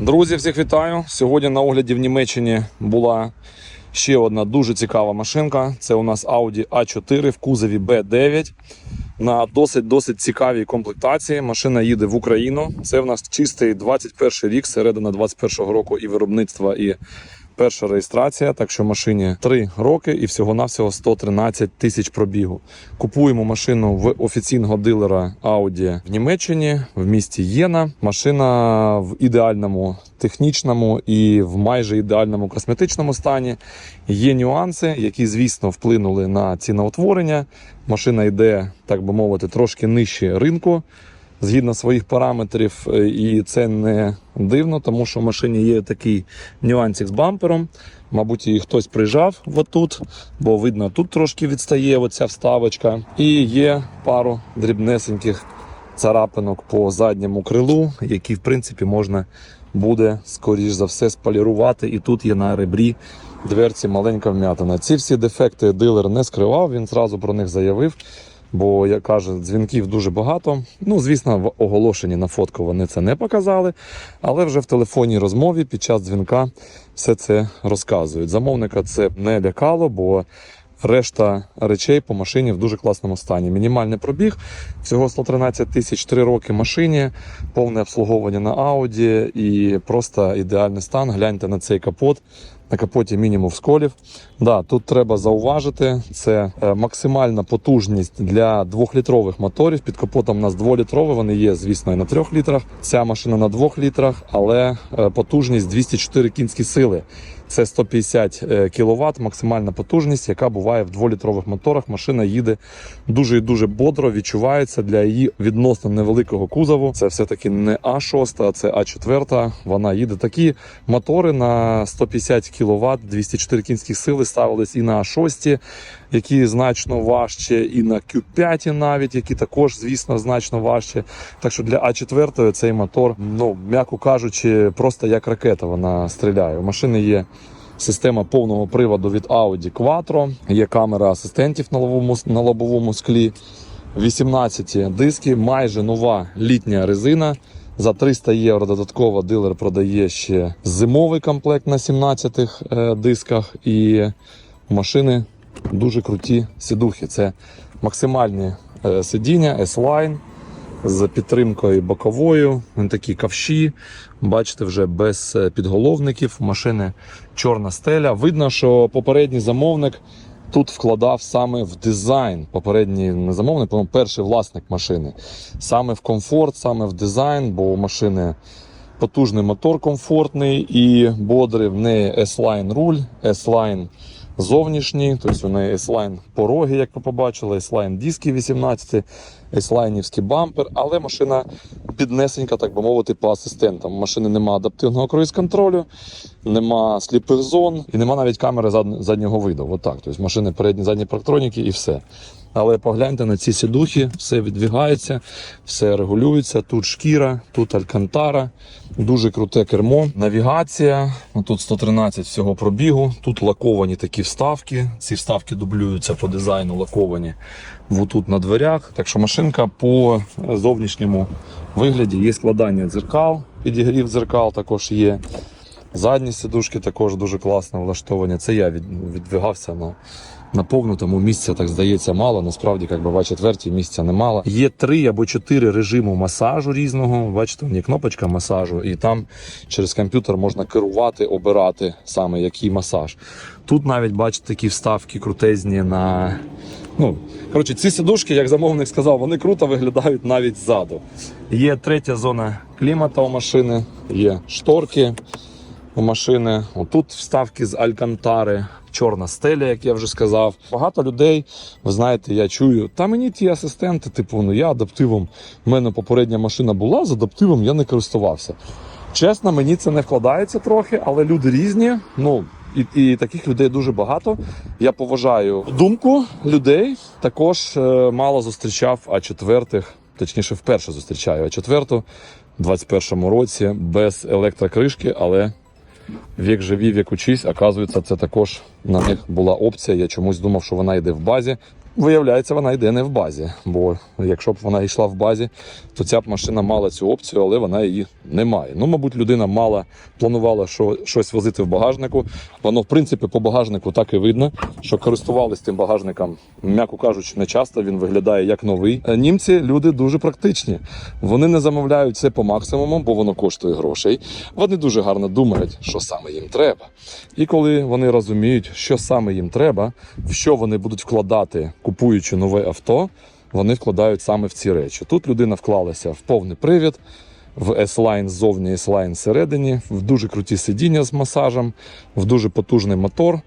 Друзі, всіх вітаю! Сьогодні на огляді в Німеччині була ще одна дуже цікава машинка. Це у нас Audi A4 в кузові B9 на досить досить цікавій комплектації. Машина їде в Україну. Це в нас чистий 21 рік, середина 21 року і виробництва, і перша реєстрація. Так що машині 3 роки і всього-навсього 113 тисяч пробігу. Купуємо машину в офіційного дилера Audi в Німеччині, в місті Єна. Машина в ідеальному технічному і в майже ідеальному косметичному стані. Є нюанси, які, звісно, вплинули на ціноутворення. Машина йде, так би мовити, трошки нижче ринку. Згідно своїх параметрів, е, і це не дивно, тому що в машині є такий нюансик з бампером. Мабуть, її хтось прижав отут, бо видно, тут трошки відстає оця вставочка. І є пару дрібнесеньких царапинок по задньому крилу, які, в принципі, можна буде, скоріш за все, сполірувати. І тут є на ребрі дверці маленька вм'ятина. Ці всі дефекти дилер не скривав, він зразу про них заявив. Бо, як каже, дзвінків дуже багато. Ну, звісно, в оголошенні на фотку вони це не показали, але вже в телефонній розмові під час дзвінка все це розказують. Замовника це не лякало, бо решта речей по машині в дуже класному стані. Мінімальний пробіг, всього 113 тисяч 3 роки машині, повне обслуговування на Audi і просто ідеальний стан. Гляньте на цей капот. На капоті мінімум сколів. Да, тут треба зауважити, це е, максимальна потужність для двохлітрових моторів. Під капотом у нас дволітрові, вони є, звісно, і на трьох літрах. Ця машина на двох літрах, але е, потужність 204 кінські сили. Це 150 кВт, максимальна потужність, яка буває в дволітрових моторах. Машина їде дуже і дуже бодро, відчувається для її відносно невеликого кузову. Це все-таки не А6, а це А4. Вона їде такі мотори на 150 кВт, 204 кінські сили ставились і на А6, які значно важче, і на Q5 навіть, які також, звісно, значно важче. Так що для А4 цей мотор, ну м'яко кажучи, просто як ракета вона стріляє. У машини є система повного приводу від Audi Quattro, є камера асистентів на лобовому, на лобовому склі. 18 диски, майже нова літня резина. За 300 євро додатково дилер продає ще зимовий комплект на 17 е, дисках. І машини дуже круті сідухи. Це максимальні е, сидіння, S-Line з підтримкою боковою. Такі ковші. Бачите, вже без е, підголовників. Машини чорна стеля. Видно, що попередній замовник тут вкладав саме в дизайн. Попередній не замовник, а перший власник машини. Саме в комфорт, саме в дизайн, бо у машини потужний мотор комфортний і бодрий. В неї S-Line руль, S-Line зовнішній, тобто у неї S-Line пороги, як ви побачили, S-Line диски 18, S-Line бампер, але машина піднесенька, так би мовити, по асистентам. У машини немає адаптивного круїз-контролю, нема сліпих зон і нема навіть камери заднього виду. Отак. Тобто машини передні задні парктроніки і все. Але погляньте на ці сідухи, все відвігається, все регулюється. Тут шкіра, тут алькантара, дуже круте кермо. Навігація. Тут 113 всього пробігу. Тут лаковані такі вставки. Ці вставки дублюються по дизайну, лаковані тут на дверях. Так що машинка по зовнішньому вигляді є складання дзеркал, підігрів дзеркал також є. Задні сидушки також дуже класно влаштовані. Це я відвигався на, на повну, тому місця, так здається, мало. Насправді, як би четвертій місця немало. Є три або чотири режиму масажу різного. Бачите, є кнопочка масажу, і там через комп'ютер можна керувати, обирати саме який масаж. Тут навіть бачите такі вставки крутезні на. Ну, коротше, ці сидушки, як замовник сказав, вони круто виглядають навіть ззаду. Є третя зона клімата у машини, є шторки у машини. Отут вставки з алькантари, чорна стеля, як я вже сказав. Багато людей, ви знаєте, я чую, та мені ті асистенти, типу, ну я адаптивом. У мене попередня машина була, з адаптивом я не користувався. Чесно, мені це не вкладається трохи, але люди різні. Ну, і, і таких людей дуже багато. Я поважаю думку людей. Також е, мало зустрічав А4, точніше, вперше зустрічаю А4 в 21-му році без електрокришки, але Вік живі, вік учись. Оказується, це також на них була опція. Я чомусь думав, що вона йде в базі. Виявляється, вона йде не в базі. Бо якщо б вона йшла в базі, то ця б машина мала цю опцію, але вона її не має. Ну, мабуть, людина мала, планувала що, щось возити в багажнику. Воно, в принципі, по багажнику так і видно, що користувались тим багажником, м'яко кажучи, не часто. Він виглядає як новий. Е, Німці люди дуже практичні. Вони не замовляють це по максимуму, бо воно коштує грошей. Вони дуже гарно думають, що саме їм треба. І коли вони розуміють, що саме їм треба, в що вони будуть вкладати, купуючи нове авто, вони вкладають саме в ці речі. Тут людина вклалася в повний привід, в S-Line ззовні, S-Line всередині, в дуже круті сидіння з масажем, в дуже потужний мотор.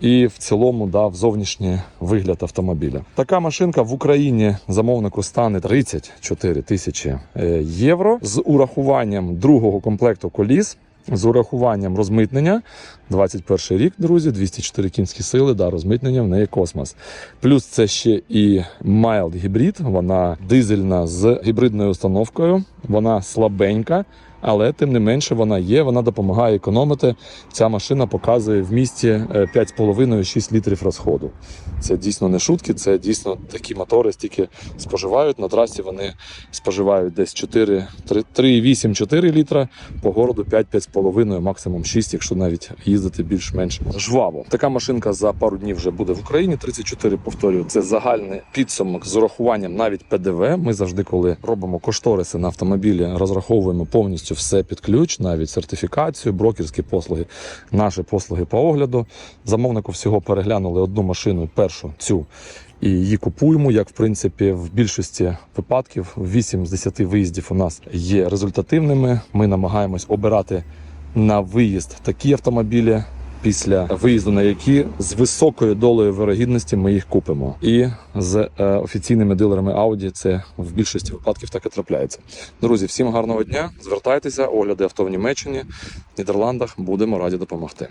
І в цілому дав зовнішній вигляд автомобіля. Така машинка в Україні замовнику стане 34 тисячі е, євро з урахуванням другого комплекту коліс, з урахуванням розмитнення. 21 рік, друзі, 204 кінські сили, да, розмитнення в неї космос. Плюс це ще і mild гібрид, вона дизельна з гібридною установкою, вона слабенька. Але тим не менше вона є, вона допомагає економити. Ця машина показує в місті е, 5,5-6 літрів розходу. Це дійсно не шутки, це дійсно такі мотори стільки споживають. На трасі вони споживають десь 4, 3,8-4 літра, по городу 5-5,5, максимум 6, якщо навіть їздити більш-менш жваво. Така машинка за пару днів вже буде в Україні. 34, повторюю, це загальний підсумок з урахуванням навіть ПДВ. Ми завжди, коли робимо кошториси на автомобілі, розраховуємо повністю все під ключ, навіть сертифікацію, брокерські послуги, наші послуги по огляду. Замовнику всього переглянули одну машину, першу цю. І її купуємо, як в принципі в більшості випадків 8 з 10 виїздів у нас є результативними. Ми намагаємось обирати на виїзд такі автомобілі, після виїзду на які з високою долею вирогідності ми їх купимо. І з е, офіційними дилерами Audi це в більшості випадків так і трапляється. Друзі, всім гарного дня! Звертайтеся, огляди авто в Німеччині, Нідерландах. Будемо раді допомогти.